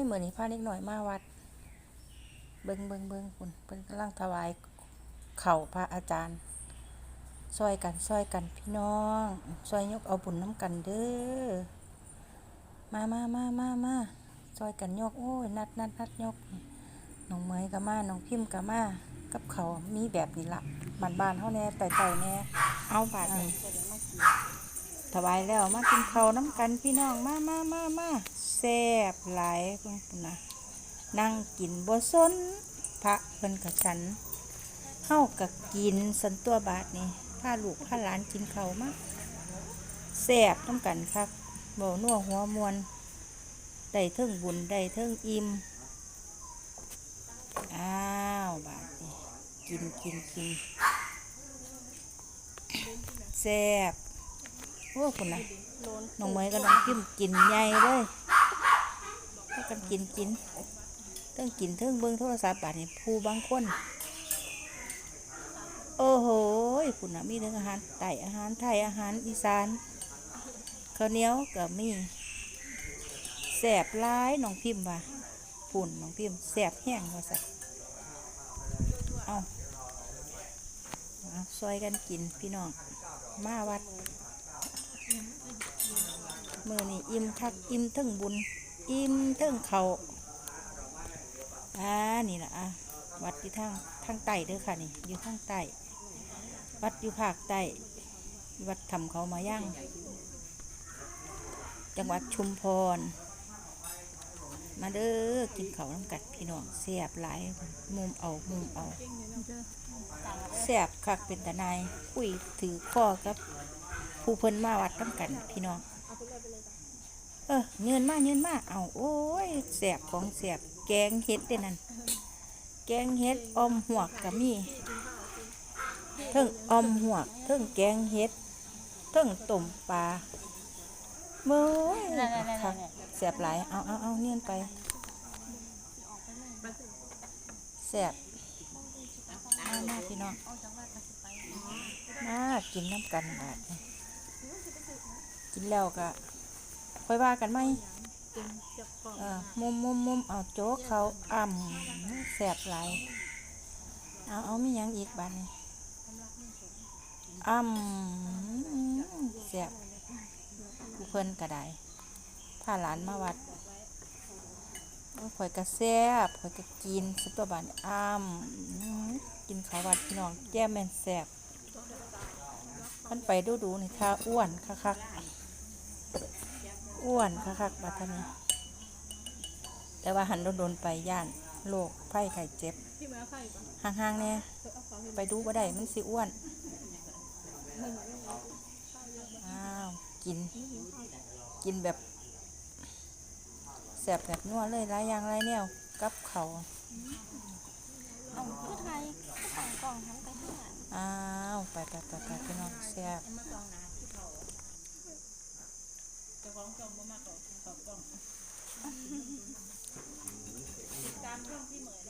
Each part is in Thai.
ยเหมือนนี่พาเล็กหน่อยมาวัด เบิงเบิงเบิงคุณเป็นกำลังถวายเข่าวพระอาจารย์ซอยกันซอยกันพี่น้องซอยยกเอาบุญน้ำกันเด้อมามามามามาซอยกันยกโอ้ยนัดนัดนัดยกน้องเมยกับมาน้องพิมพ์กับมากับเขาวมีแบบนี้ละบ้านบ้านๆเฮาแน่ไต่ไต่แน่เอาบาทนี่ ถวายแล้วมากินข้าวน้ำกันพี่น้องมามามามาแซ่บหลายพุ่นนะนั่งกินบ่สนพระเพิ่นกับฉันเฮากับกินสันตัวบาทนี่พาลูกพาหลานกินเขามากแซ่บน้ำกันคักบ่นัวหัวมวนได้เทิงบุญได้เทิงอิ่มอ้าวบาทนี่กินกินกินแซ่บ อ้คุณนะน้องเมยกับน้องพิมกินใหญ่เลยพากันกินกินเทิงกินเทิงเบิ้งโทรศัพท์บาดนี้ผู้บางคน โอ้โหคุณนะมีเรื่องอาหารไต่อาหารไทยอาหารอีสานข้าวเหนียวกับมีแสบร้ายน้องพิมพ์ว่าปุ่นน้องพิมพ์แสบแห้งว่าสัเอาเอาซอยกันกินพี่น้อง มาวัด มือนี่อิ่มคักอิ่มทั้งบุญ อิ่มทั้งเขาอ่านี่แหละอะวัดอยู่ทางทางใต้เด้อค่ะนี่อยู่ทางใต้วัดอยู่ภาคใต้วัดทำเขามาย่างจังหวัดชุมพร มาเด้อกินเขาน้ำกัดพี่น้องเสียบหลายมุมเอามุมเอาเสียบคักเป็นตาหนายคุยถือข้อกับผู้เพิ่นมาวัดน้ำกันพี่น้อง ออเงินมาเงินมาเอาโอ้ยแสบของแสบแกงเห็ดเด้นั่นแกงเห็ดอมหัวกกับมีเทิงอมหัวกเทิงแกงเห็ดเทิงต้มปลาเมื่อยคักแสบหลายเอาเอาเอาเงินไปแสบมามาพี่น้องมากินน้ำกันบาดกินแล้วก็ ค่อยว่ากันไหมเออมุมมุมมุมเอาโจ๊กเขาอ่ำแสบไหลายเอาเอามีหยังอีกบ้านนี้อ่ำแสบผู้เพิ่นก็ได้พาหลานมาวัดข่อยก็แซ่บข่อยก็กินสุดตัวบ้านอ่ำกินข้าววัดพี่น้องแก้มแม่นแสบมันไปดูดูๆนี่ท่าอ้วนคักๆ อ้วนคักๆบัดเทานี้ แต่ว่าหันโดนๆไปย่านโรคไข้ไข้เจ็บห่างๆเนี่ยไปดูบ่ได้มันสิอ้วนอ้าวกิน กินแบบแสบแบบนัวเลยหลายอย่างหลายแนวกับเขาวเอาผู้ไทยก็สั่งกล่องทั้งไปห้าอ้าว ไปไปไปไปพี่น้องแซ่บ จะของจองบ่มากกว่าสองกล้องตามช่องที่เหมือน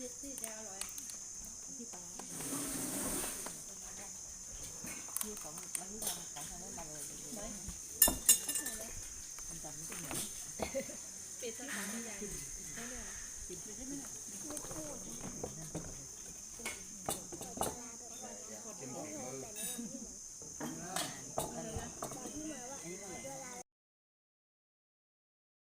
ที่จะอร่ยที่ปลาที่ของมันที่ทำของทางโน้นมัน